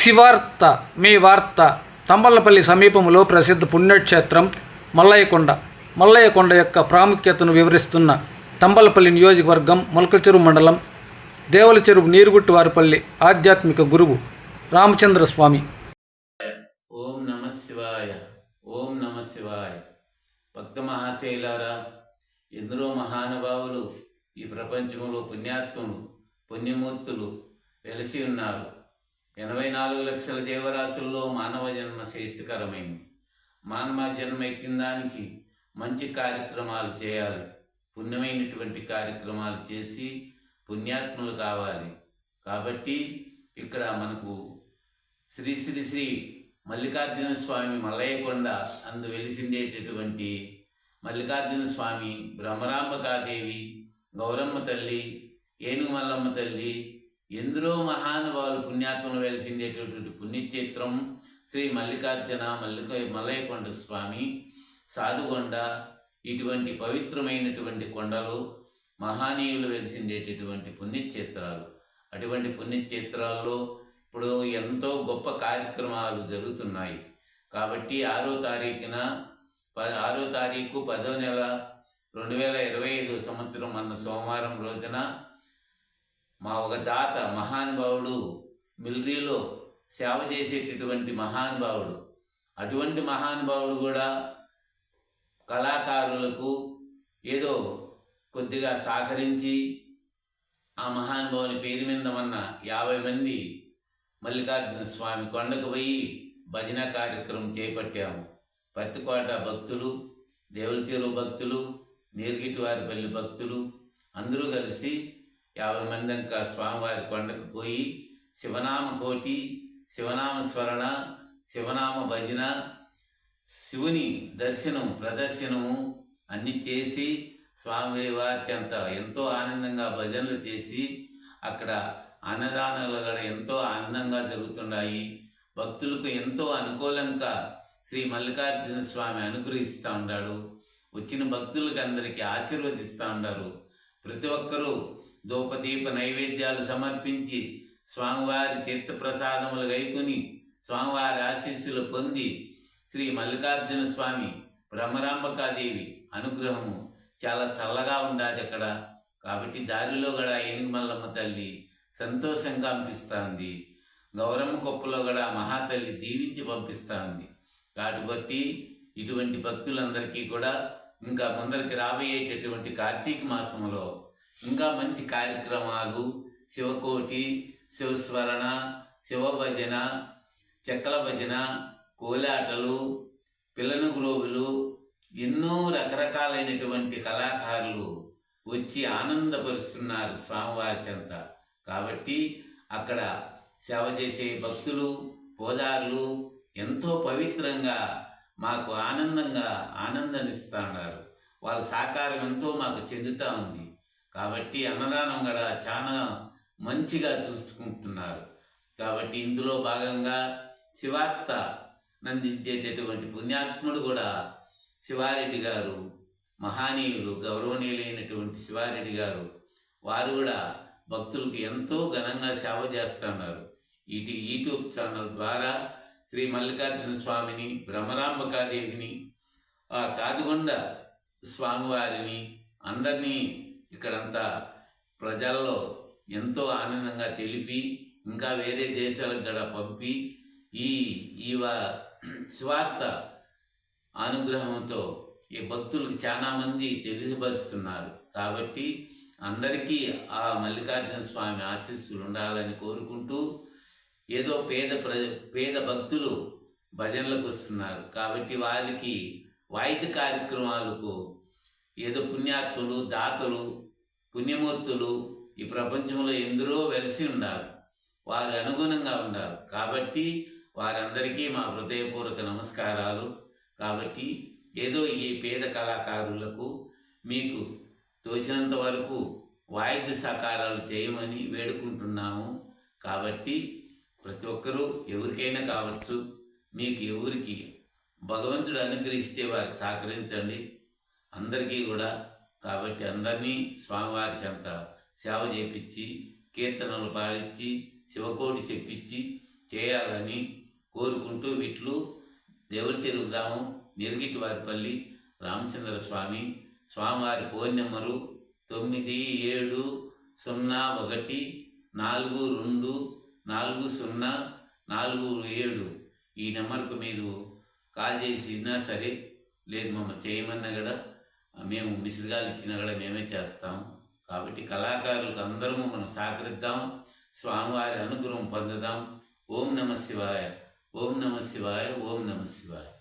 శివార్త మీ వార్త తంబలపల్లి సమీపంలో ప్రసిద్ధ పుణ్యక్షేత్రం మల్లయ్యకొండ. మల్లయ్యకొండ యొక్క ప్రాముఖ్యతను వివరిస్తున్న తంబలపల్లి నియోజకవర్గం మొలకచెరువు మండలం దేవుల చెరువు నీరుగుట్టువారిపల్లి ఆధ్యాత్మిక గురువు రామచంద్ర స్వామి ఓం నమ శివాయ ఓం నమ శివాయ. భక్త మహాశైలారా ఎందరో మహానుభావులు ఈ ప్రపంచంలో పుణ్యాత్ములు పుణ్యమూర్తులు వెలసి ఉన్నారు. ఎనభై నాలుగు లక్షల జీవరాశుల్లో మానవ జన్మ శ్రేష్ఠకరమైంది. మానవ జన్మ ఎక్కిన దానికి మంచి కార్యక్రమాలు చేయాలి. పుణ్యమైనటువంటి కార్యక్రమాలు చేసి పుణ్యాత్ములు కావాలి. కాబట్టి ఇక్కడ మనకు శ్రీ శ్రీ శ్రీ మల్లికార్జున స్వామి మల్లయ్యకొండ అందు వెలిసిండేటటువంటి మల్లికార్జున స్వామి భ్రమరాంబకాదేవి గౌరమ్మ తల్లి ఏనుగు మల్లమ్మ తల్లి ఎందరో మహానుభావులు పుణ్యాత్మలు వెలిసిండేటటువంటి పుణ్యక్షేత్రం శ్రీ మల్లికార్జున మల్లిక మల్లయ్యకొండ స్వామి సాధుగొండ ఇటువంటి పవిత్రమైనటువంటి కొండలు మహానీయులు వెలిసిండేటటువంటి పుణ్యక్షేత్రాలు. అటువంటి పుణ్యక్షేత్రాల్లో ఇప్పుడు ఎంతో గొప్ప కార్యక్రమాలు జరుగుతున్నాయి. కాబట్టి ఆరో తారీఖున ప ఆరో తారీఖు పదో నెల రెండు వేల ఇరవై ఐదు సంవత్సరం అన్న సోమవారం రోజున మా ఒక తాత మహానుభావుడు మిలిటరీలో సేవ చేసేటటువంటి మహానుభావుడు. అటువంటి మహానుభావుడు కూడా కళాకారులకు ఏదో కొద్దిగా సహకరించి ఆ మహానుభావుని పేరు మీద ఉన్న యాభై మంది మల్లికార్జున స్వామి కొండకు పోయి భజన కార్యక్రమం చేపట్టాము. పత్తికోట భక్తులు దేవుల చెరువు భక్తులు నీరుగిటివారిపల్లి భక్తులు అందరూ కలిసి యాభై మంది అంకా స్వామివారి కొండకు పోయి శివనామ కోటి శివనామ స్మరణ శివనామ భజన శివుని దర్శనం ప్రదర్శనము అన్నీ చేసి స్వామి వారి అంత ఎంతో ఆనందంగా భజనలు చేసి అక్కడ అన్నదానాలు కూడా ఎంతో ఆనందంగా జరుగుతున్నాయి. భక్తులకు ఎంతో అనుకూలంగా శ్రీ మల్లికార్జున స్వామి అనుగ్రహిస్తూ ఉన్నాడు వచ్చిన భక్తులకు అందరికీ ఆశీర్వదిస్తూ ఉన్నారు ప్రతి ఒక్కరూ ధూపదీప నైవేద్యాలు సమర్పించి స్వామివారి తీర్థప్రసాదములు గైకొని స్వామివారి ఆశీస్సులు పొంది శ్రీ మల్లికార్జున స్వామి భ్రమరాంబకాదేవి అనుగ్రహము చాలా చల్లగా ఉండాలి అక్కడ. కాబట్టి దారిలో కూడా ఏనుగు మల్లమ్మ తల్లి సంతోషంగా పంపిస్తుంది గౌరమ్మ కొప్పలో కూడా మహాతల్లి దీవించి పంపిస్తుంది. కాబట్టి ఇటువంటి భక్తులందరికీ కూడా ఇంకా ముందరికి రాబోయేటటువంటి కార్తీక మాసంలో ఇంకా మంచి కార్యక్రమాలు శివకోటి శివస్మరణ శివభజన చెక్కల భజన కోలాటలు పిల్లను గ్రోవులు ఎన్నో రకరకాలైనటువంటి కళాకారులు వచ్చి ఆనందపరుస్తున్నారు స్వామివారి చెంత. కాబట్టి అక్కడ సేవ చేసే భక్తులు పోదారులు ఎంతో పవిత్రంగా మాకు ఆనందంగా ఆనందాన్నిస్తున్నారు. వాళ్ళ సహకారం ఎంతో మాకు చెందుతూ ఉంది. కాబట్టి అన్నదానం కూడా చాలా మంచిగా చూసుకుంటున్నారు. కాబట్టి ఇందులో భాగంగా శివార్త నందించేటటువంటి పుణ్యాత్ముడు కూడా శివారెడ్డి గారు మహానీయులు గౌరవనీయులైనటువంటి శివారెడ్డి గారు వారు కూడా భక్తులకు ఎంతో ఘనంగా సేవ చేస్తున్నారు. ఇటు యూట్యూబ్ ఛానల్ ద్వారా శ్రీ మల్లికార్జున స్వామిని భ్రమరాంబకాదేవిని ఆ సాధుగొండ స్వామివారిని అందరినీ ఇక్కడంతా ప్రజల్లో ఎంతో ఆనందంగా తెలిపి ఇంకా వేరే దేశాలకు కూడా పంపి ఈ ఈ స్వార్థ అనుగ్రహంతో ఈ భక్తులకు చాలామంది తెలియపరుస్తున్నారు కాబట్టి అందరికీ ఆ మల్లికార్జున స్వామి ఆశీస్సులు ఉండాలని కోరుకుంటూ ఏదో పేద ప్ర పేద భక్తులు భజనలకు వస్తున్నారు. కాబట్టి వారికి వాయిద్య కార్యక్రమాలకు ఏదో పుణ్యాత్ములు దాతలు పుణ్యమూర్తులు ఈ ప్రపంచంలో ఎందరో వెలిసి ఉన్నారు వారు అనుగుణంగా ఉన్నారు కాబట్టి వారందరికీ మా హృదయపూర్వక నమస్కారాలు. కాబట్టి ఏదో ఈ పేద కళాకారులకు మీకు తోచినంత వరకు వాయిద్య సహకారాలు చేయమని వేడుకుంటున్నాము. కాబట్టి ప్రతి ఒక్కరూ ఎవరికైనా కావచ్చు మీకు ఎవరికి భగవంతుడు అనుగ్రహిస్తే వారికి సహకరించండి. అందరికీ కూడా కాబట్టి అందరినీ స్వామివారి చెంత సేవ చేపించి కీర్తనలు పాడించి శివకోటి చెప్పించి చేయాలని కోరుకుంటూ వీట్లు దేవుల గ్రామం నిరిగిటివారిపల్లి రామచంద్ర స్వామి స్వామివారి ఫోన్ నెంబరు తొమ్మిది ఏడు సున్నా ఒకటి నాలుగు రెండు నాలుగు సున్నా నాలుగు ఏడు. ఈ నెంబర్కు మీరు కాల్ చేసినా సరే లేదు మమ్మల్ని చేయమన్నా కూడా మేము మిసిరిగాలు ఇచ్చినా కూడా మేమే చేస్తాం. కాబట్టి కళాకారులకు అందరము మనం సహకరిద్దాం. స్వామివారి అనుగ్రహం పొందుదాం. ఓం నమ శివాయ. ఓం నమ శివాయ. ఓం నమ శివాయ.